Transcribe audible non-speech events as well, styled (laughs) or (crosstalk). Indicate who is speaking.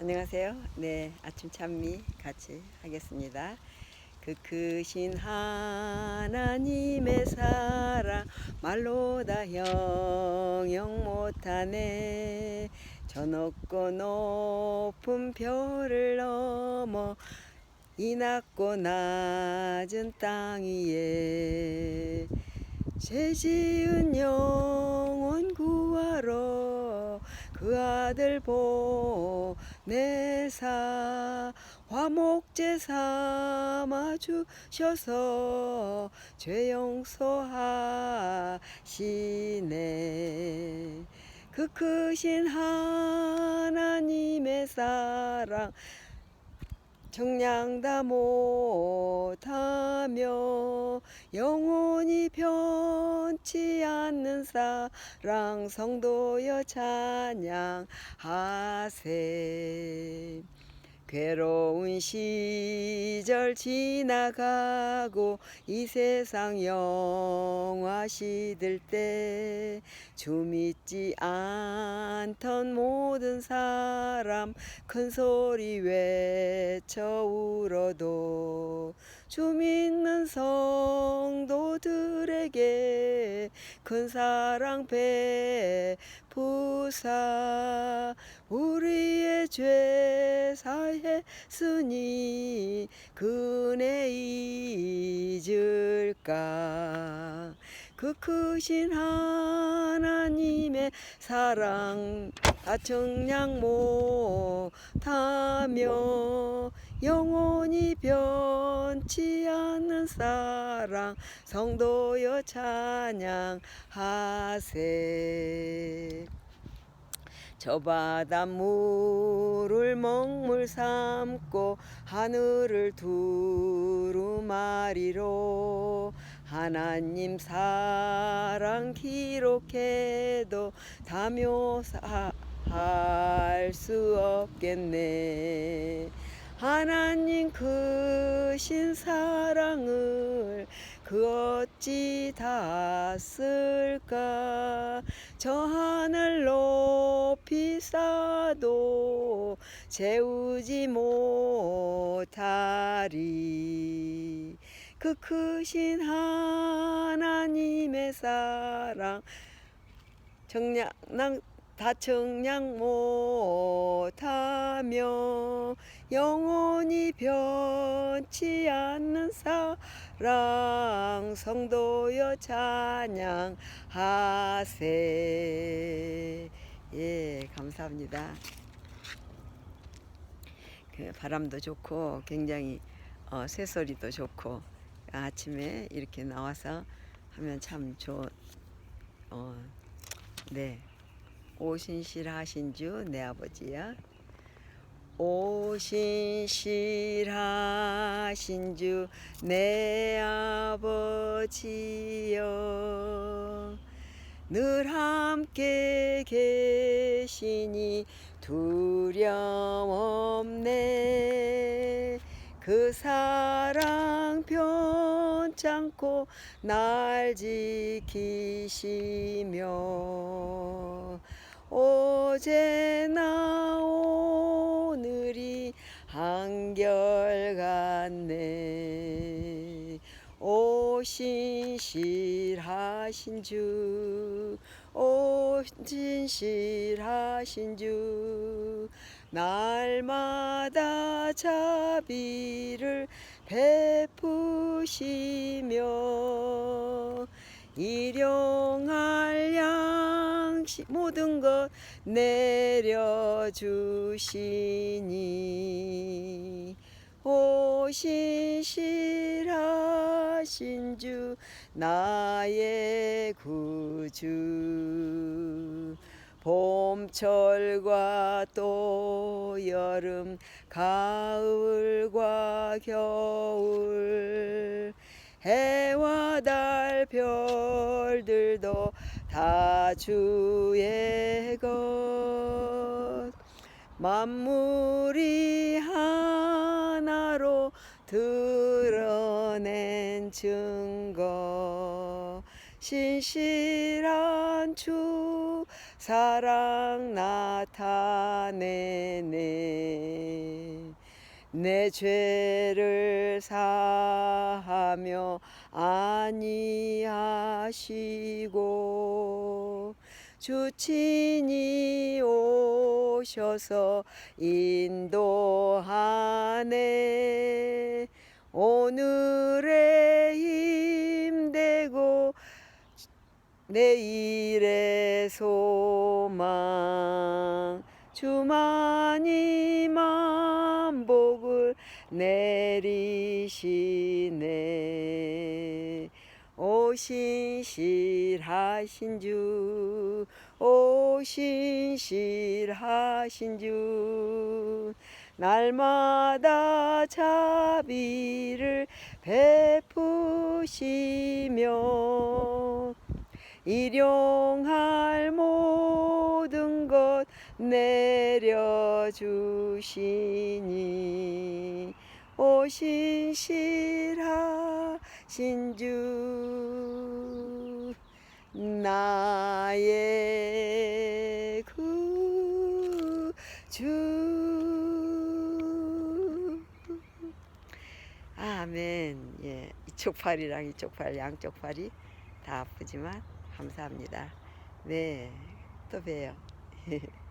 Speaker 1: 안녕하세요. 네, 아침 찬미 같이 하겠습니다. 그 크신 하나님의 사랑 말로 다 형용 못하네. 저 높고 높은 별을 넘어 이 낮고 낮은 땅 위에 죄 지은 영혼 구하러 그 아들 보 내사 화목제 삼아 주셔서 죄 용서하시네. 그 크신 하나님의 사랑 정량다 못하며 영원히 변치 않는 사랑 성도여 찬양하세. 괴로운 시절 지나가고 이 세상 영화 시 들 때 주 믿지 않던 모든 사람 큰 소리 외쳐 울어도 주 믿는 성도들에게 큰 사랑 베푸사. 우리의 죄 사했으니 그네 잊을까 그 크신 하나님의 사랑 다 청량 못하며 영원히 변치 않는 사랑 성도여 찬양하세. 저 바닷물을 먹물 삼고 하늘을 두루마리로 하나님 사랑 기록해도 다 묘사할 수 없겠네. 하나님 크신 사랑을 그 어찌 다 쓸까? 저 하늘 높이 쌓아도 재우지 못하리 그 크신 하나님의 사랑. 정량 다 청량 못하며 영원히 변치 않는 사랑 성도여 찬양하세. 예 감사합니다. 그 바람도 좋고 굉장히 어, 새소리도 좋고 아침에 이렇게 나와서 하면 참 좋, 어, 네. 오신실하신 주 내 아버지야. 오신실하신 주 내 아버지여. 늘 함께 계시니 두려움 없네. 그 사랑 변찮고 날 지키시며 어제나 오늘이 한결같네. 오신실하신 주 오신실하신 주 날마다 자비를 베푸시며 일용할 양식 모든 것 내려주시니 오신실하신 주 나의 구주 봄철과 또 여름 가을과 겨울 해와 달 별들도 다 주의 것. 만물이 하나로 드러낸 증거 신실한 주 사랑 나타내네. 내 죄를 사하며 아니하시고 주 친히 오셔서 인도하네. 오늘의 내일의 소망 주만이 만 복을 내리시네. 오신실하신 주 오신실하신 주 날마다 자비를 베푸시며 일용할 모든 것 내려주시니. 오신실하신 주 나의 구주. 아멘. 예 이쪽 팔이랑 이쪽 팔 양쪽 팔이 다 아프지만 감사합니다. 네 또 봬요 (laughs)